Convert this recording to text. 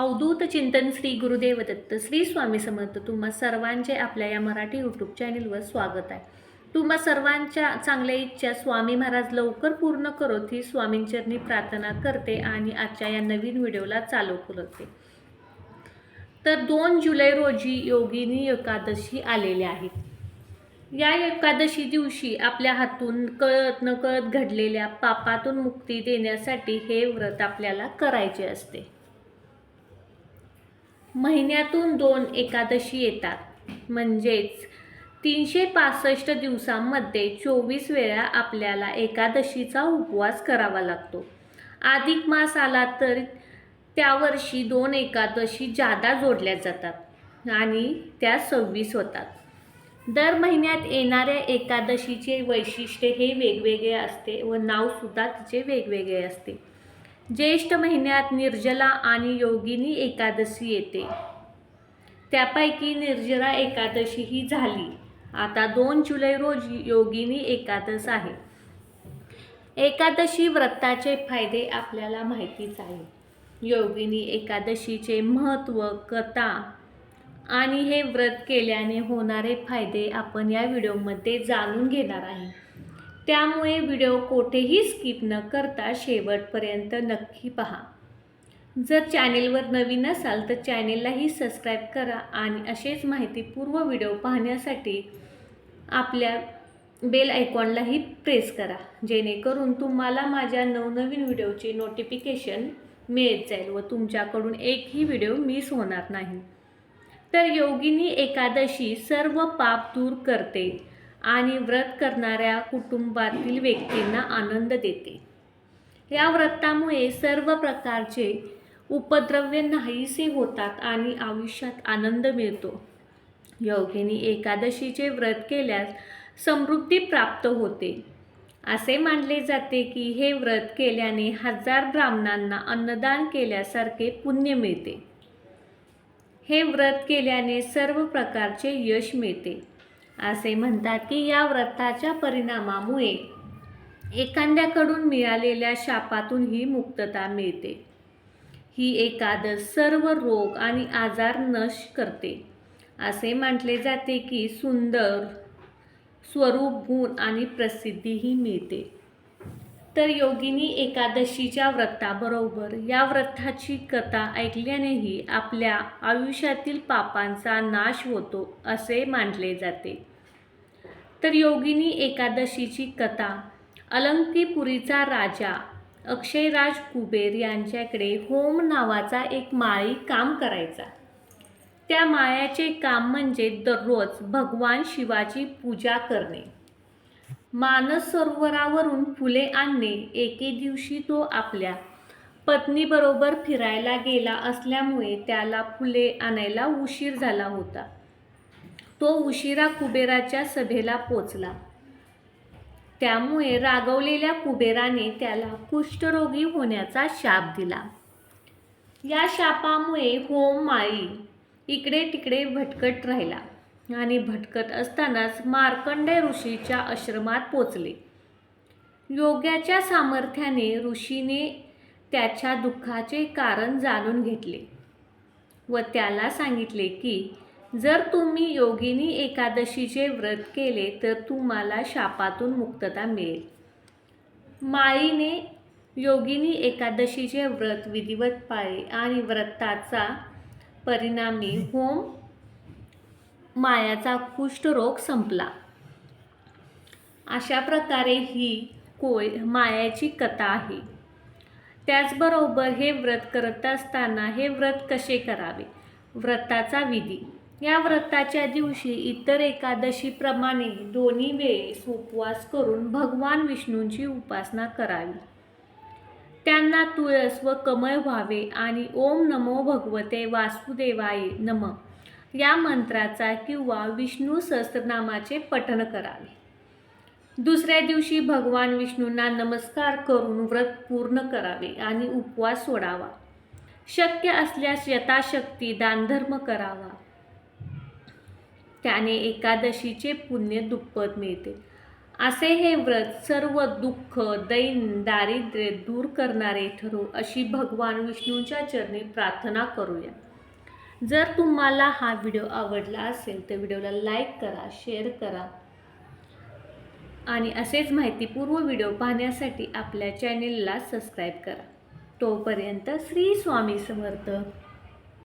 अवधूत चिंतन श्री गुरुदेव दत्त श्री स्वामी समर्थ तुम्हा सर्वांचे आपल्या या मराठी यूट्यूब चॅनेलवर स्वागत आहे. तुम्हा सर्वांच्या चांगल्या इच्छा स्वामी महाराज लवकर पूर्ण करोत ही स्वामींचरणी प्रार्थना करते आणि आजच्या या नवीन व्हिडिओला चालू करते तर दोन जुलै रोजी योगिनी एकादशी आलेल्या आहेत या एकादशी दिवशी आपल्या हातून कळत नकळत घडलेल्या पापातून मुक्ती देण्यासाठी हे व्रत आपल्याला करायचे असते. महिन्यातून दोन एकादशी येतात. म्हणजेच तीनशे पासष्ट दिवसांमध्ये चोवीस वेळा आपल्याला एकादशीचा उपवास करावा लागतो. अधिक मास आला तर त्या वर्षी दोन एकादशी जादा जोडल्या जातात आणि त्या सव्वीस होतात. दर महिन्यात येणाऱ्या एकादशीचे वैशिष्ट्य हे वेगवेगळे असते व नावसुद्धा तिचे वेगवेगळे असते. ज्येष्ठ महिन्यात निर्जला आणि योगिनी एकादशी येते. त्यापैकी निर्जला एकादशी ही झाली. आता दोन जुलै रोजी योगिनी एकादश आहे. एकादशी व्रताचे फायदे आपल्याला माहितीच आहे. योगिनी एकादशीचे महत्त्व कथा आणि हे व्रत केल्याने होणारे फायदे आपण या व्हिडिओमध्ये जाणून घेणार आहे. त्यामुळे व्हिडिओ कोठेही स्किप न करता शेवटपर्यंत नक्की पहा. जर चॅनेलवर नवीन असाल तर चॅनेललाही सबस्क्राईब करा आणि असेच माहितीपूर्व व्हिडिओ पाहण्यासाठी आपल्या बेल आयकॉनलाही प्रेस करा. जेणेकरून तुम्हाला माझ्या नवनवीन व्हिडिओचे नोटिफिकेशन मिळत जाईल व तुमच्याकडून एकही व्हिडिओ मिस होणार नाही. तर योगिनी एकादशी सर्व पाप दूर करते. आणि व्रत करणाऱ्या कुटुंबातील व्यक्तींना आनंद देते. या व्रतामुळे सर्व प्रकारचे उपद्रव्य नाहीसे होतात आणि आयुष्यात आनंद मिळतो. योगिनी एकादशीचे व्रत केल्यास समृद्धी प्राप्त होते. असे मानले जाते की हे व्रत केल्याने हजार ब्राह्मणांना अन्नदान केल्यासारखे पुण्य मिळते. हे व्रत केल्याने सर्व प्रकारचे यश मिळते. असे म्हणतात की या व्रताच्या परिणामामुळे एखाद्याकडून मिळालेल्या शापातूनही मुक्तता मिळते. ही एकादश सर्व रोग आणि आजार नश करते. असे म्हटले जाते की सुंदर स्वरूप गुण आणि प्रसिद्धीही मिळते. तर योगिनी एकादशीच्या व्रताबरोबर या व्रताची कथा ऐकल्यानेही आपल्या आयुष्यातील पापांचा नाश होतो असे मानले जाते. तर योगिनी एकादशीची कथा अलंकीपुरीचा राजा अक्षयराज कुबेर यांच्याकडे होम नावाचा एक माळी काम करायचा. त्या मायाचे काम म्हणजे दररोज भगवान शिवाची पूजा करणे. मानस सरोवरावरून फुले आणणे एके दिवशी तो आपल्या पत्नीबरोबर फिरायला गेला असल्यामुळे त्याला फुले आणायला उशीर झाला होता. तो उशिरा कुबेराच्या सभेला पोचला. त्यामुळे रागवलेल्या कुबेराने त्याला कुष्ठरोगी होण्याचा शाप दिला. या शापामुळे होम माळी इकडे तिकडे भटकत राहिला आणि भटकत असतानाच मार्कंडे ऋषीच्या आश्रमात पोचले. योग्याच्या सामर्थ्याने ऋषीने त्याच्या दुःखाचे कारण जाणून घेतले व त्याला सांगितले की जर तुम्ही योगिनी एकादशीचे व्रत केले तर तुम्हाला शापातून मुक्तता मिळेल. माळीने योगिनी एकादशीचे व्रत विधिवत पाळे आणि व्रताचा परिणामी होम मायाचा कुष्ठरोग संपला. अशा प्रकारे ही कोय मायाची कथा आहे. त्याचबरोबर हे व्रत करत असताना हे व्रत कसे करावे? व्रताचा विधी. या व्रताच्या दिवशी इतर एकादशीप्रमाणे दोन्ही वेळेस उपवास करून भगवान विष्णूंची उपासना करावी. त्यांना तुळस व कमळ व्हावे आणि ओम नमो भगवते वासुदेवाय नम या मंत्राचा किंवा विष्णू सहस्त्रनामाचे पठण करावे. दुसऱ्या दिवशी भगवान विष्णूंना नमस्कार करून व्रत पूर्ण करावे आणि उपवास सोडावा. शक्य असल्यास यथाशक्ती दानधर्म करावा. त्याने एकादशीचे पुण्य दुप्पट मिळते. असे हे व्रत सर्व दुःख दैन दारिद्र्य दूर करणारे ठरो अशी भगवान विष्णूंच्या चरणी प्रार्थना करूया. जर तुम्हाला हा व्हिडिओ आवडला असेल तर व्हिडिओला लाईक करा शेअर करा. आणि असेच माहितीपूर्व व्हिडिओ पाहण्यासाठी आपल्या चॅनेलला सबस्क्राईब करा. तोपर्यंत श्री स्वामी समर्थ.